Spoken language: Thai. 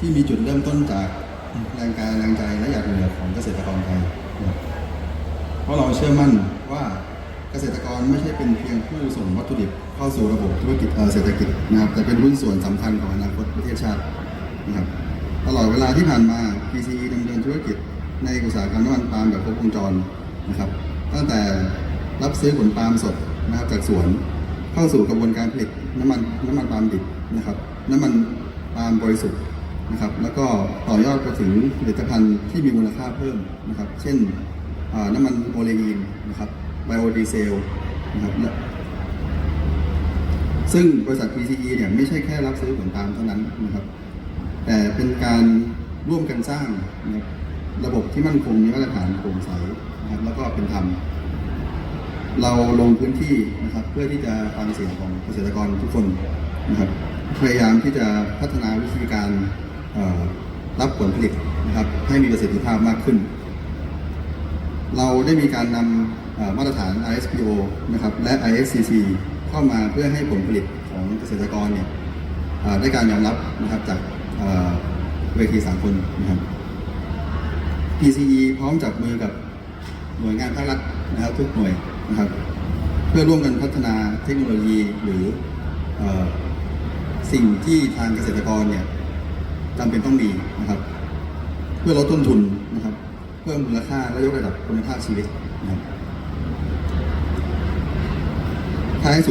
ที่มีจุดเริ่มต้นจากแรงกายแรงใจและหยาดเหงื่อของเกษตรกรไทยเพราะเราเชื่อมั่นว่าเกษตรกรไม่ใช่เป็นเพียงผู้ส่งวัตถุดิบเข้าสู่ระบบธุรกิจเศรษฐกิจนะครับแต่เป็นหุ้นส่วนสำคัญของอนาคตประเทศชาตินะครับตลอดเวลาที่ผ่านมา PCE ดำเนินธุรกิจในอุตสาหกรรมน้ำมันปาล์มแบบครบวงจรนะครับตั้งแต่รับซื้อผลปาล์มสดนะครับจากสวนเข้าสู่กระบวนการผลิตน้ำมันน้ำมันปาล์มดิบนะครับน้ำมันปาล์มบริสุทธิ์ นะครับแล้วก็ต่อยอดไปถึงผลิตภัณฑ์ที่มีมูลค่าเพิ่มนะครับ เช่นน้ำมันโอเลกีนนะครับไบโอดีเซลนะครับและซึ่งบริษัท PCE เนี่ยไม่ใช่แค่รับซื้อผลปามเท่านั้นนะครับ แต่เป็นการร่วมกันสร้างนะครับระบบที่มั่นคงมีมาตรฐานโปร่งใสนะครับแล้วก็เป็นธรรมเราลงพื้นที่นะครับเพื่อที่จะฟังเสียงของเกษตรกรทุกคนนะครับพยายามที่จะพัฒนาวิธีการ รับผลผลิตนะครับให้มีประสิทธิภาพมากขึ้น เราได้มีการนำมาตรฐาน ISPO นะครับและ ISCC เข้ามาเพื่อให้ผลผลิตของเกษตรกรเนี่ยได้การยอมรับนะครับจากเวทีสากลนะครับ PCE พร้อมจับมือกับหน่วยงานภาครัฐนะครับทุกหน่วยนะครับ เพื่อร่วมกันพัฒนาเทคโนโลยีหรืออสิ่งที่ทางเกษตรกรเนี่ย จำเป็นต้องมีนะครับ เพื่อลดต้นทุนนะครับ เพิ่มมูลค่าและยกระดับคุณภาพชีวิตนะครับท้ายสุด